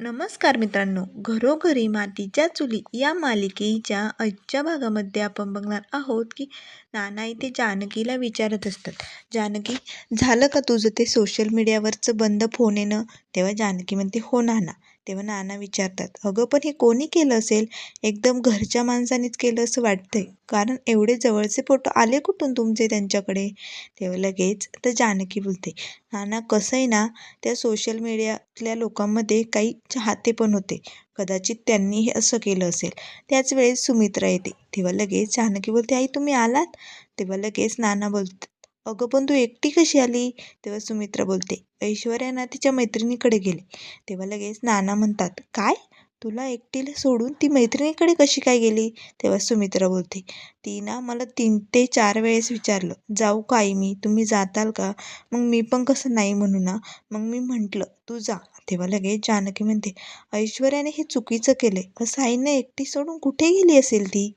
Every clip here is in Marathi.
नमस्कार मित्रांनो घरोघरी मातीच्या चुली या मालिकेच्या आजच्या भागामध्ये आपण बघणार आहोत की नाना इथे जानकीला विचारत असतात. जानकी झालं का तुझं ते सोशल मीडियावरचं बंद फोन येणं? तेव्हा जानकी म्हणते हो नाना. तेव्हा नाना विचारतात अगं पण हे कोणी केलं असेल? एकदम घरच्या माणसानेच केलं असं वाटतंय. कारण एवढे जवळचे फोटो आले कुठून तुमचे त्यांच्याकडे? तेव्हा लगेच तर जानकी बोलते नाना कसं आहे ना त्या सोशल मीडियातल्या लोकांमध्ये काही चाहते पण होते. कदाचित त्यांनी हे असं केलं असेल. त्याच वेळेस सुमित्रा येते. तेव्हा लगेच जानकी बोलते आई तुम्ही आलात? तेव्हा लगेच नाना बोलत अगं पण तू एकटी कशी आली? तेव्हा सुमित्रा बोलते ऐश्वर्याना तिच्या मैत्रिणीकडे गेले. तेव्हा लगेच नाना म्हणतात काय? तुला एकटीला सोडून ती मैत्रिणीकडे कशी काय गेली? तेव्हा सुमित्रा बोलते ती ना मला तीन ते चार वेळेस विचारलं जाऊ का आई मी तुम्ही जाताल का? मग मी पण कसं नाही म्हणू ना? मग मी म्हटलं तू जा. तेव्हा लगेच जानकी म्हणते ऐश्वर्याने हे चुकीचं केले असं आईने एकटी सोडून कुठे गेली असेल ती?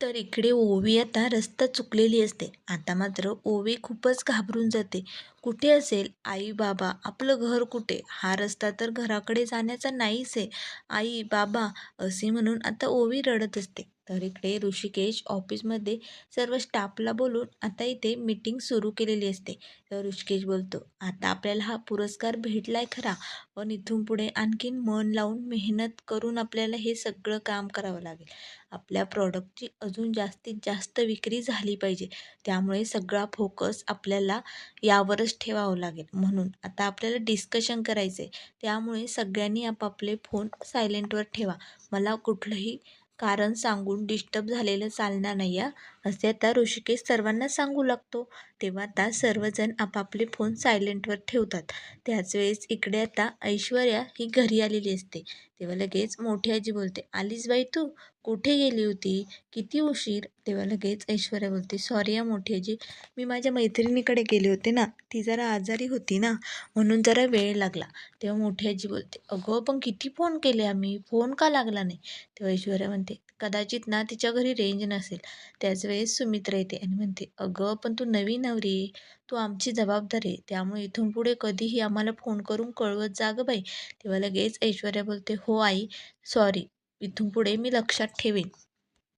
तर इकडे ओवी आता रस्ता चुकलेली असते. आता मात्र ओवी खूपच घाबरून जाते. कुठे असेल? आई बाबा आपलं घर कुठे? हा रस्ता तर घराकडे जाण्याचा नाहीच आहे. आई बाबा असे म्हणून आता ओवी रडत असते. तर इकडे ऋषिकेश ऑफिसमध्ये सर्व स्टाफला बोलून आता इथे मीटिंग सुरू केलेली असते. तर ऋषिकेश बोलतो आता आपल्याला हा पुरस्कार भेटलाय खरा पण इथून पुढे आणखीन मन लावून मेहनत करून आपल्याला हे सगळं काम करावं लागेल. आपल्या प्रॉडक्टची अजून जास्तीत जास्त विक्री झाली पाहिजे. त्यामुळे सगळा फोकस आपल्याला यावरच ठेवावं लागेल. म्हणून आता आपल्याला डिस्कशन करायचं आहे त्यामुळे सगळ्यांनी आपापले फोन सायलेंटवर ठेवा. मला कुठलंही कारण सांगून डिस्टर्ब झालेलं चालणार नाही आहे असे आता ऋषिकेश सर्वांना सांगू लागतो. तेव्हा आता सर्वजण आपापले फोन सायलेंटवर ठेवतात. त्याच वेळेस इकडे आता ऐश्वर्या ही घरी आलेली असते. तेव्हा लगेच मोठी आजी बोलते आलीस बाई तू? कुठे गेली होती? किती उशीर? तेव्हा लगेच ऐश्वर्या बोलते सॉरी या मोठी आजी मी माझ्या मैत्रिणीकडे गेले होते ना ती जरा आजारी होती ना म्हणून जरा वेळ लागला. तेव्हा मोठी आजी बोलते अगं पण किती फोन केले आम्ही? फोन का लागला नाही? तेव्हा ऐश्वर्या म्हणते कदाचित ना तिच्या घरी रेंज नसेल. त्याच वेळेस सुमित्रा येते आणि म्हणते अगं पण तू नवीन नवरी तू आमची जबाबदारी आहे. त्यामुळे इथून पुढे कधीही आम्हाला फोन करून कळवत जा गं बाई. तेव्हा लगेच ऐश्वर्या बोलते हो आई सॉरी इथून पुढे मी लक्षात ठेवेन.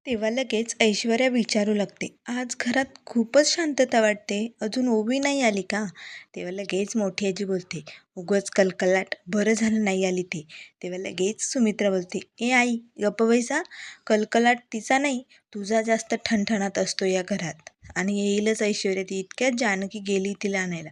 तेव्हा लगेच ऐश्वर्या विचारू लागते आज घरात खूपच शांतता वाटते. अजून ओवी नाही आली का? तेव्हा लगेच मोठी आजी बोलते उगच कलकलाट. बरं झालं नाही आली ते. तेव्हा लगेच सुमित्रा बोलते ए आई गप्प बैसा कलकलाट तिचा नाही तुझा जास्त ठणठणात असतो या घरात. आणि येईलच ऐश्वर्या ती इतक्यात जानकी गेली तिला आणायला.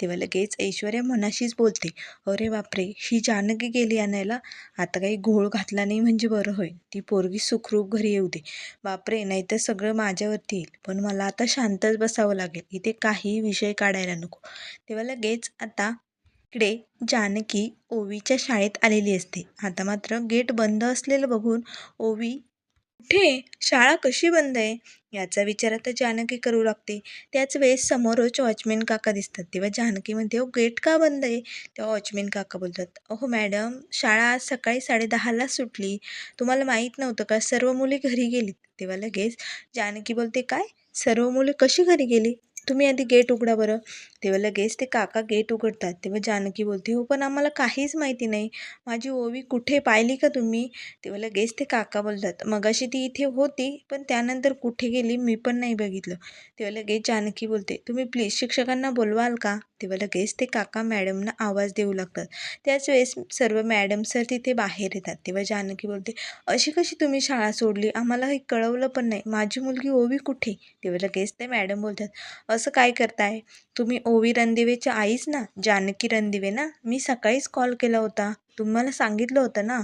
तेव्हा लगेच ऐश्वर्या मनाशीच बोलते अरे बापरे ही जानकी गेली आणायला? आता काही घोळ घातला नाही म्हणजे बरं होईल. ती पोरगी सुखरूप घरी येऊ दे. बापरे नाहीतर सगळं माझ्यावरती येईल. पण मला आता शांतच बसावं लागेल. इथे काही विषय काढायला नको. तेव्हा लगेच आता इकडे जानकी ओवीच्या शाळेत आलेली असते. आता मात्र गेट बंद असलेलं बघून ओवी कुठे? शाळा कशी बंद आहे? याचा विचार आता जानकी करू लागते. त्याच वेळेस समोरच वॉचमॅन काका दिसतात. तेव्हा जानकी म्हणते हो गेट का बंद आहे? तेव्हा वॉचमॅन काका बोलतात अहो मॅडम शाळा आज सकाळी साडेदहाला सुटली. तुम्हाला माहीत नव्हतं का? सर्व मुले घरी गेलीत. तेव्हा लगेच जानकी बोलते काय? सर्व मुले कशी घरी गेली? तुम्ही आधी गेट उघडा बरं. तेव्हा लगेच ते काका गेट उघडतात. तेव्हा जानकी बोलते हो पण आम्हाला काहीच माहिती नाही. माझी ओवी कुठे पाहिली का तुम्ही? तेव्हा लगेच ते काका बोलतात मगाशी ती इथे होती पण त्यानंतर कुठे गेली मी पण नाही बघितलं. तेव्हा लगेच जानकी बोलते तुम्ही प्लीज शिक्षकांना बोलवाल का? तेव्हा लगेच ते काका मॅडमना आवाज देऊ लागतात. त्याच वेळेस सर्व मॅडम सर तिथे बाहेर येतात. तेव्हा जानकी बोलते अशी कशी तुम्ही शाळा सोडली? आम्हाला हे कळवलं पण नाही. माझी मुलगी ओवी कुठे? तेव्हा लगेच ते मॅडम बोलतात असं काय करताय? तुम्ही ओवी रणदिवेच्या आईच ना? जानकी रणदिवे ना? मी सकाळीच कॉल केला होता. तुम्हाला सांगितलं होतं ना?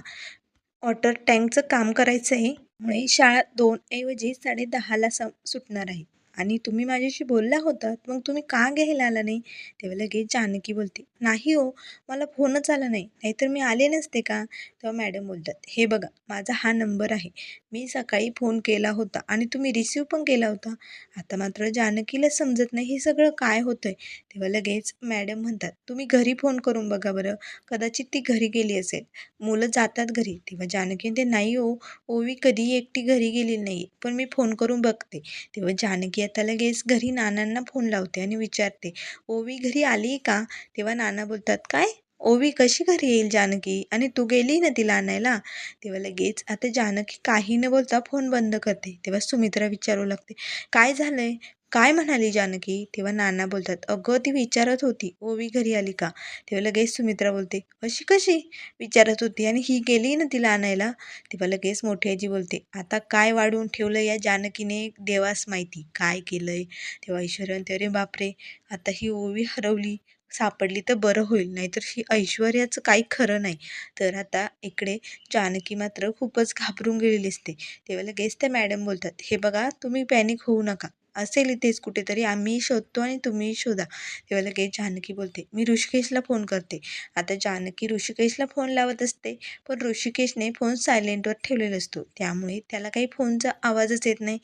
वॉटर टँकचं काम करायचं आहे मुळे शाळा दोन ऐवजी साडे दहाला सुटणार आहे. आणि तुम्ही माझ्याशी बोलला होतात मग तुम्ही का घ्यायला आला नाही? तेव्हा लगेच जानकी बोलते. नाही हो मला फोनच आला नाही नाहीतर मी आले नसते का? तेव्हा मॅडम बोलतात हे बघा माझा हा नंबर आहे. मी सकाळी फोन केला होता आणि तुम्ही रिसीव पण केला होता. आता मात्र जानकीला समजत नाही हे सगळं काय होतं आहे तेव्हा लगेच मॅडम म्हणतात तुम्ही घरी फोन करून बघा बरं कदाचित ती घरी गेली असेल. मुलं जातात घरी. तेव्हा जानकी ते नाही हो ओवी कधी एकटी घरी गेली नाही पण मी फोन करून बघते. तेव्हा जानकी आता लगेच घरी नानांना फोन लावते आणि विचारते ओवी घरी आली का? तेव्हा नाना बोलतात काय? ओवी कशी घरी येईल जानकी? आणि तू गेली ना तिला आणायला तेव्हा लगेच आता जानकी काही न बोलता फोन बंद करते. तेव्हा सुमित्रा विचारू लागते काय झालंय? काय म्हणाली जानकी? तेव्हा नाना बोलतात अगं ती विचारत होती ओवी घरी आली का? तेव्हा लगेच सुमित्रा बोलते अशी कशी? विचारत होती आणि ही गेली ना तिला आणायला? तेव्हा लगेच मोठी आजी बोलते आता काय वाढवून ठेवलं या जानकीने देवास माहिती? काय केलंय? तेव्हा ऐश्वर्या म्हणते अरे बापरे! आता ही ओवी हरवली सापडली तर बरं होईल नाहीतर ही ऐश्वर्याचं काही खरं नाही. तर आता इकडे जानकी मात्र खूपच घाबरून गेलेली असते तेव्हा लगेच त्या मॅडम बोलतात हे बघा तुम्ही पॅनिक होऊ नका. असेल इथेच कुठेतरी आम्ही शोधतो आणि तुम्ही शोधा. तेव्हा लगेच जानकी बोलते. मी ऋषिकेशला फोन करते. आता जानकी ऋषिकेशला फोन लावत असते पण ऋषिकेशने फोन सायलेंटवर ठेवलेला असतो. त्यामुळे त्याला काही फोनचा आवाजच येत नाही.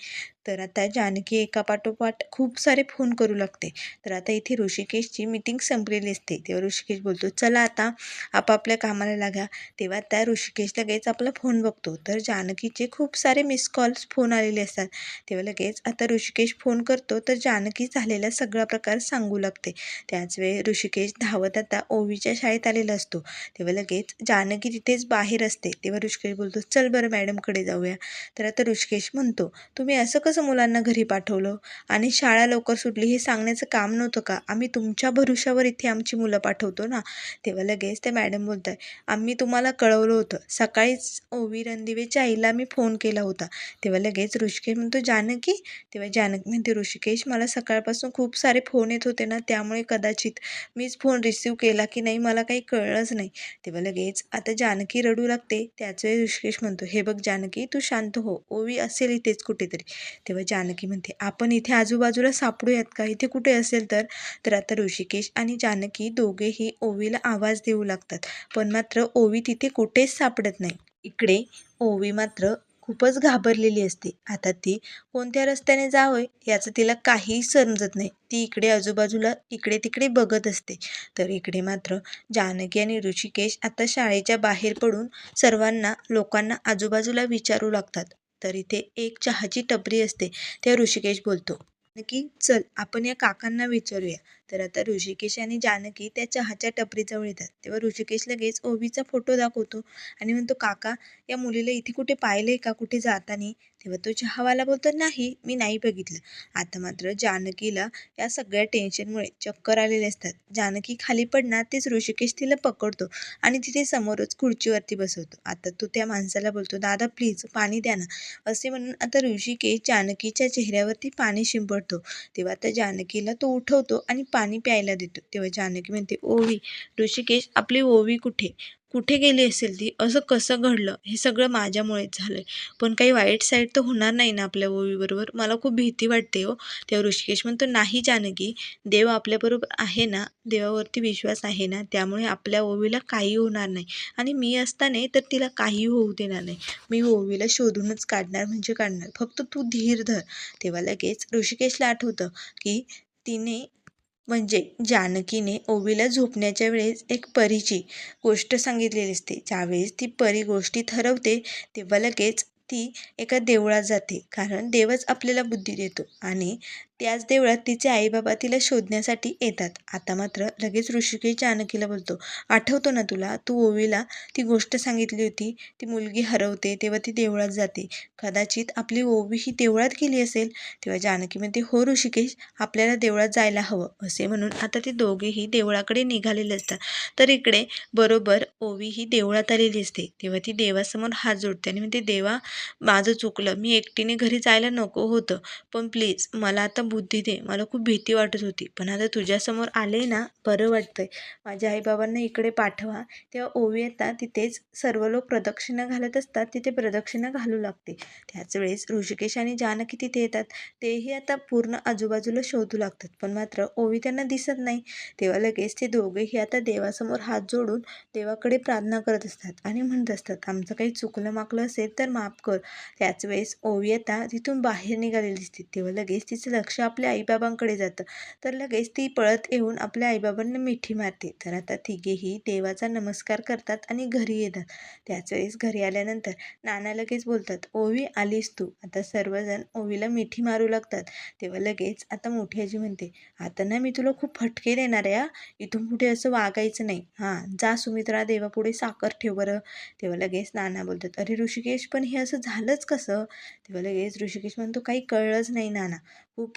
तर आता जानकी एकापाठोपाठ खूप सारे फोन करू लागते. तर आता इथे ऋषिकेशची मीटिंग संपलेली असते. तेव्हा ऋषिकेश बोलतो चला आता आपापल्या कामाला लागा. तेव्हा त्या ऋषिकेश लगेच आपला फोन बघतो. तर जानकीचे खूप सारे मिस कॉल्स फोन आलेले असतात. तेव्हा लगेच आता ऋषिकेश फोन करतो. तर जानकी झालेला सगळा प्रकार सांगू लागते. त्याच वेळी ऋषिकेश धावत आता ओवीच्या शाळेत आलेला असतो. तेव्हा लगेच जानकी तिथेच बाहेर असते. तेव्हा ऋषिकेश बोलतो चल बरं मॅडमकडे जाऊया. तर आता ऋषिकेश म्हणतो तुम्ही असं कसं मुलांना घरी पाठवलं? आणि शाळा लवकर सुटली हे सांगण्याचं काम नव्हतं का? आम्ही तुमच्या भरवशावर इथे आमची मुलं पाठवतो ना? तेव्हा लगेच ते मॅडम बोलत आहे आम्ही तुम्हाला कळवलं होतं. सकाळीच ओवी रणदिवेच्या आईला मी फोन केला होता. तेव्हा लगेच ऋषिकेश म्हणतो जानकी? तेव्हा जानकी म्हणते ऋषिकेश मला सकाळपासून खूप सारे फोन येत होते ना त्यामुळे कदाचित मीच फोन रिसिव्ह केला की नाही मला काही कळलंच नाही. तेव्हा लगेच आता जानकी रडू लागते त्याच वेळी ऋषिकेश म्हणतो हे बघ जानकी तू शांत हो. ओवी असेल इथेच कुठेतरी. तेव्हा जानकी म्हणते आपण इथे आजूबाजूला सापडूयात का? इथे कुठे असेल तर? तर आता ऋषिकेश आणि जानकी दोघेही ओवीला आवाज देऊ लागतात पण मात्र ओवी तिथे कुठेच सापडत नाही. इकडे ओवी मात्र खूपच घाबरलेली असते. आता ती कोणत्या रस्त्याने जावं याचं तिला काहीही समजत नाही. ती इकडे आजूबाजूला इकडे तिकडे बघत असते. तर इकडे मात्र जानकी आणि ऋषिकेश आता शाळेच्या बाहेर पडून सर्वांना लोकांना आजूबाजूला विचारू लागतात. तर इथे एक चहाची टपरी असते. त्या ऋषिकेश बोलतो की चल आपण या काकांना विचारूया. तर आता ऋषिकेश आणि जानकी त्या चहाच्या टपरीजवळ येतात. तेव्हा ऋषिकेश लगेच ओवीचा फोटो दाखवतो आणि म्हणतो काका या मुलीला इथे कुठे पाहिलंय का? कुठे जाताना? तेव्हा तो चहावाला बोलतो नाही मी नाही बघितलं. आता मात्र जानकीला या सगळ्या टेन्शनमुळे चक्कर आलेले असतात. जानकी खाली पडणार तेच ऋषिकेश तिला पकडतो आणि तिथे समोरच खुर्चीवरती बसवतो. आता तो त्या माणसाला बोलतो दादा प्लीज पाणी द्या ना. असे म्हणून आता ऋषिकेश जानकीच्या चेहऱ्यावरती पाणी शिंपडतो. तेव्हा आता जानकीला तो उठवतो आणि पाणी प्यायला देतो. तेव्हा जानकी म्हणते ओवी ऋषिकेश आपली ओवी कुठे? कुठे गेली असेल ती? असं कसं घडलं? हे सगळं माझ्यामुळेच झालं आहे पण काही वाईट साईड तर होणार नाही ना आपल्या ओवीबरोबर मला खूप भीती वाटते हो. तेव्हा ऋषिकेश म्हणतो नाही जानकी देव आपल्याबरोबर आहे ना? देवावरती विश्वास आहे ना? त्यामुळे आपल्या ओवीला काही होणार नाही. आणि मी असताना तर तिला काही होऊ देणार नाही. मी ओवीला शोधूनच काढणार म्हणजे काढणार. फक्त तू धीर धर. तेव्हा लगेच ऋषिकेशला आठवतं की तिने म्हणजे जानकीने ओवीला झोपण्याच्या वेळेस एक परीची गोष्ट सांगितलेली असते. ज्यावेळेस ती परी गोष्टी ठरवते तेव्हा लगेच ती एका देवळात जाते. कारण देवच आपल्याला बुद्धी देतो. आणि त्याच देवळात तिचे आईबाबा तिला शोधण्यासाठी येतात. आता मात्र लगेच ऋषिकेश जानकीला बोलतो आठवतो ना तुला? तू ओवीला ती गोष्ट सांगितली होती. ती मुलगी हरवते तेव्हा ती देवळात जाते. कदाचित आपली ओवी ही देवळात गेली असेल. तेव्हा जानकी म्हणते हो ऋषिकेश आपल्याला देवळात जायला हवं. असे म्हणून आता ते दोघेही देवळाकडे निघालेले असतात. तर इकडे बरोबर ओवी ही देवळात आलेली असते. तेव्हा ती देवासमोर हात जोडते आणि म्हणते देवा माझं चुकलं. मी एकटीने घरी जायला नको होतं. पण प्लीज मला आता बुद्धी दे. मला खूप भीती वाटत होती. पण आता तुझ्यासमोर आले ना बरं वाटतंय. माझ्या आईबाबांना इकडे पाठवा. तेव्हा ओवी येतात तिथेच सर्व लोक प्रदक्षिणा घालत असतात तिथे प्रदक्षिणा घालू लागते. त्याच वेळेस ऋषिकेश आणि जानकी तिथे येतात. तेही आता पूर्ण आजूबाजूला शोधू लागतात. पण मात्र ओवी त्यांना दिसत नाही. तेव्हा लगेच ते दोघेही आता देवासमोर हात जोडून देवाकडे प्रार्थना करत असतात आणि म्हणत असतात आमचं काही चुकलं माकलं असेल तर माफ कर. त्याच वेळेस ओवी आता तिथून बाहेर निघालेली दिसते. तेव्हा लगेच तिचं लक्ष लक्ष आपल्या आईबाबांकडे जातं. तर लगेच ती पळत येऊन आपल्या आईबाबांना मिठी मारते. तर आता तिघेही देवाचा नमस्कार करतात आणि घरी येतात. त्याच वेळेस घरी आल्यानंतर नाना लगेच बोलतात ओवी आलीस तू? आता सर्वजण ओवीला मिठी मारू लागतात. तेव्हा लगेच आता मोठी आजी म्हणते आता ना मी तुला खूप फटके देणार आहे इथून पुढे असं वागायचं नाही. हां जा सुमित्रा देवापुढे साखर ठेव बरं. तेव्हा लगेच नाना बोलतात अरे ऋषिकेश पण हे असं झालंच कसं? तेव्हा लगेच ऋषिकेश म्हणतो काही कळलंच नाही नाना. खूप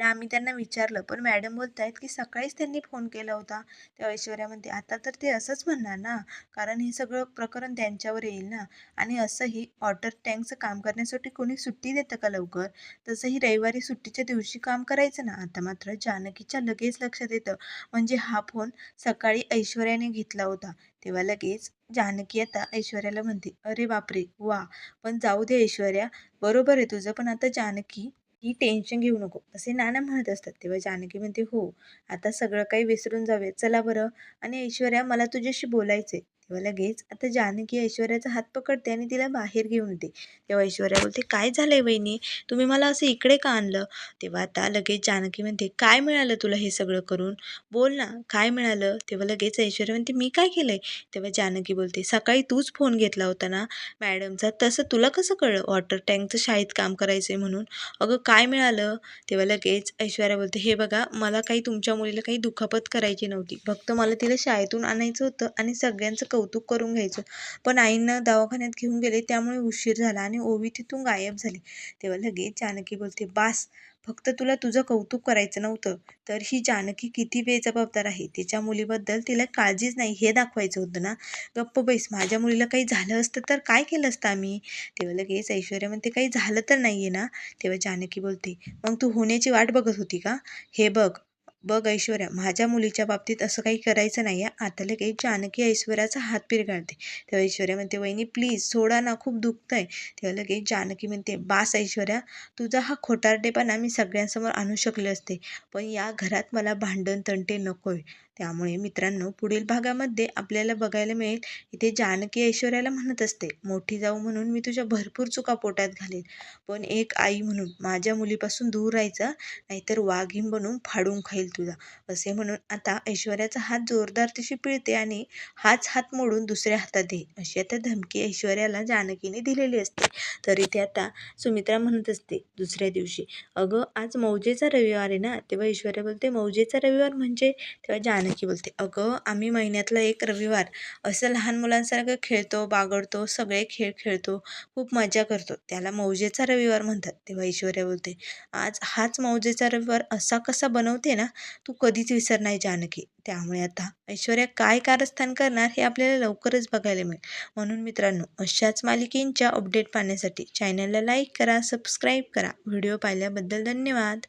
आम्ही त्यांना विचारलं पण मॅडम बोलत आहेत की सकाळीच त्यांनी फोन केला होता. तेव्हा ऐश्वर्या म्हणते आता तर ते असंच म्हणणार ना कारण हे सगळं प्रकरण त्यांच्यावर येईल ना. आणि असंही वॉटर टँकचं काम करण्यासाठी कोणी सुट्टी देतं का लवकर? तसंही रविवारी सुट्टीच्या दिवशी काम करायचं ना. आता मात्र जानकीच्या लगेच लक्षात येतं म्हणजे हा फोन सकाळी ऐश्वर्याने घेतला होता. तेव्हा लगेच जानकी आता ऐश्वर्याला म्हणते अरे बापरे वा पण जाऊ दे ऐश्वर्या बरोबर आहे तुझं पण आता जानकी की टेन्शन घेऊ नको. असे नाना म्हणत असतात. तेव्हा जानकी म्हणते हो आता सगळं काही विसरून जाऊया चला बरं. आणि ऐश्वर्या मला तुझ्याशी बोलायचे तेव्हा लगेच आता जानकी ऐश्वर्याचा हात पकडते आणि तिला बाहेर घेऊन येते. तेव्हा ऐश्वर्या बोलते काय झालंय वहिनी तुम्ही मला असं इकडे का आणलं? तेव्हा आता लगेच जानकी म्हणते काय मिळालं तुला हे सगळं करून? बोल ना काय मिळालं? तेव्हा लगेच ऐश्वर्या म्हणते मी काय केलंय? तेव्हा जानकी बोलते सकाळी तूच फोन घेतला होता ना मॅडमचा? तसं तुला कसं कळलं? वॉटर टँकचं शाळेत काम करायचं आहे म्हणून? अगं काय मिळालं? तेव्हा लगेच ऐश्वर्या बोलते हे बघा मला काही तुमच्या मुलीला काही दुखापत करायची नव्हती. फक्त मला तिला शाळेतून आणायचं होतं आणि सगळ्यांचं कौतुक करून घ्यायचं. पण आईनं दवाखान्यात घेऊन गेले त्यामुळे उशीर झाला आणि ओवी तिथून गायब झाली. तेव्हा लगेच जानकी बोलते बास फक्त तुला तुझं कौतुक करायचं नव्हतं तर ही जानकी किती बेजबाबदार आहे. तिच्या मुलीबद्दल तिला काळजीच नाही हे दाखवायचं होतं ना. गप्प बैस माझ्या मुलीला काही झालं असतं तर काय केलं असतं आम्ही? तेव्हा लगेच ऐश्वर्या म्हणते काही झालं तर नाही आहे ना? तेव्हा जानकी बोलते मग तू होण्याची वाट बघत होती का? हे बघ बघ ऐश्वर्या माझ्या मुलीच्या बाबतीत असं काही करायचं नाही आहे आता लगेच जानकी ऐश्वर्याचा हात पिरगाळते. तेव्हा ऐश्वर्या म्हणते वहिनी प्लीज सोडा ना खूप दुखतंय. तेव्हा लगेच जानकी म्हणते बास ऐश्वर्या तुझा हा खोटारडेपणा मी सगळ्यांसमोर आणू शकले असते. पण या घरात मला भांडण तंटे नकोय. त्यामुळे मित्रांनो पुढील भागामध्ये आपल्याला बघायला मिळेल. इथे जानकी ऐश्वर्याला म्हणत असते मोठी जाऊ म्हणून मी तुझ्या भरपूर चुका पोटात घालेन. पण एक आई म्हणून माझ्या मुलीपासून दूर राहायचं नाहीतर वाघीण बनून फाडून खाईल तुझा. असे म्हणून आता ऐश्वर्याचा हात जोरदार तिशी पिळते आणि हाच हात मोडून दुसऱ्या हातात दे. अशी आता धमकी ऐश्वर्याला जानकीने दिलेली असते. तर इथे आता सुमित्रा म्हणत असते दुसऱ्या दिवशी. अगं आज मौजेचा रविवार आहे ना? तेव्हा ऐश्वर्या बोलते मौजेचा रविवार म्हणजे? तेव्हा जान जानकी बोलते अगं आम्ही महिन्यातला एक रविवार असं लहान मुलांसारखं खेळतो बागडतो सगळे खेळ खेळतो खूप मजा करतो. त्याला मौजेचा रविवार म्हणतात तेव्हा ऐश्वर्या बोलते आज हाच मौजेचा रविवार असा कसा बनवते ना तू कधीच विसर नाही जानकी. त्यामुळे आता ऐश्वर्या काय कारस्थान करणार हे आपल्याला लवकरच बघायला मिळेल. म्हणून मित्रांनो अशाच मालिकेंच्या अपडेट पाहण्यासाठी चॅनलला लाईक करा सबस्क्राईब करा. व्हिडिओ पाहिल्याबद्दल धन्यवाद.